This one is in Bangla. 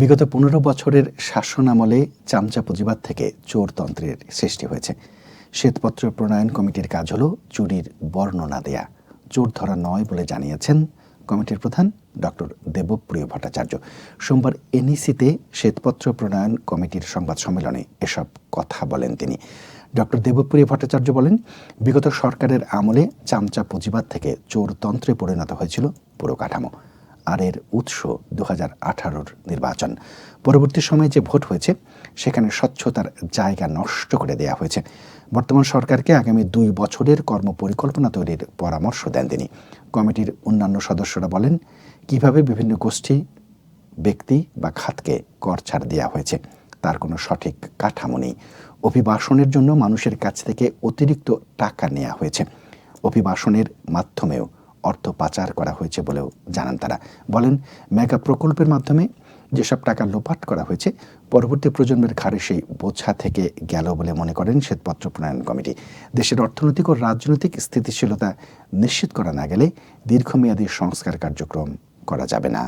বিগত পনেরো বছরের শাসনামলে চামচা পুঁজিবাদ থেকে চোরতন্ত্রের সৃষ্টি হয়েছে। শ্বেতপত্র প্রণয়ন কমিটির কাজ হল চুরির বর্ণনা দেয়া। চোর ধরা নয় বলে জানিয়েছেন কমিটির প্রধান ডক্টর দেবপ্রিয় ভট্টাচার্য। সোমবার এনইসিতে শ্বেতপত্র প্রণয়ন কমিটির সংবাদ সম্মেলনে এসব কথা বলেন তিনি। ডক্টর দেবপ্রিয় ভট্টাচার্য বলেন, বিগত সরকারের আমলে চামচা পুঁজিবাদ থেকে চোরতন্ত্রে পরিণত হয়েছিল পুরো কাঠামো। আর এর উৎস দু হাজার নির্বাচন। পরবর্তী সময়ে যে ভোট হয়েছে, সেখানে স্বচ্ছতার জায়গা নষ্ট করে দেয়া হয়েছে। বর্তমান সরকারকে আগামী দুই বছরের কর্মপরিকল্পনা তৈরির পরামর্শ দেন তিনি। কমিটির অন্যান্য সদস্যরা বলেন, কীভাবে বিভিন্ন গোষ্ঠী, ব্যক্তি বা খাতকে কর ছাড় দেওয়া হয়েছে, তার কোনো সঠিক কাঠামো নেই। অভিবাসনের জন্য মানুষের কাছ থেকে অতিরিক্ত টাকা নেওয়া হয়েছে। অভিবাসনের মাধ্যমেও অর্থ পাচার করা হয়েছে বলেও জানান তারা। বলেন, মেগা প্রকল্পের মাধ্যমে যেসব টাকা লোপাট করা হয়েছে, পরবর্তী প্রজন্মের ঘাড়ে সেই বোঝা থেকে গেল বলে মনে করেন শ্বেতপত্র প্রণয়ন কমিটি। দেশের অর্থনৈতিক ও রাজনৈতিক স্থিতিশীলতা নিশ্চিত করা না গেলে দীর্ঘমেয়াদী সংস্কার কার্যক্রম করা যাবে না।